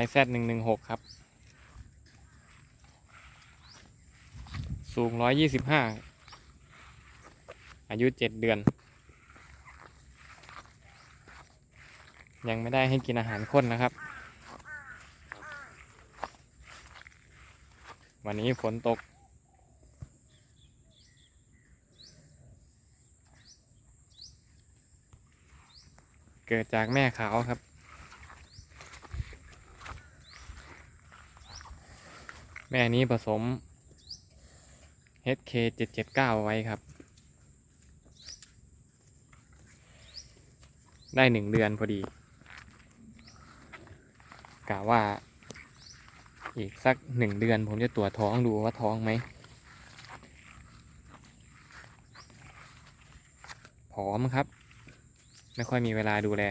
YZ หนึ่งหนึ่งหกครับ สูงร้อยยี่สิบห้าอายุเจ็ดเดือน ยังไม่ได้ให้กินอาหารข้นนะครับ วันนี้ฝนตกเกิดจากแม่ขาวครับ แม่นี้ผสม HK 779 ไว้ครับ ได้หนึ่งเดือนพอดีกะว่า อีกสักหนึ่งเดือนผมจะตรวจท้องดูว่าท้องไหมผอมครับ ไม่ค่อยมีเวลาดูแล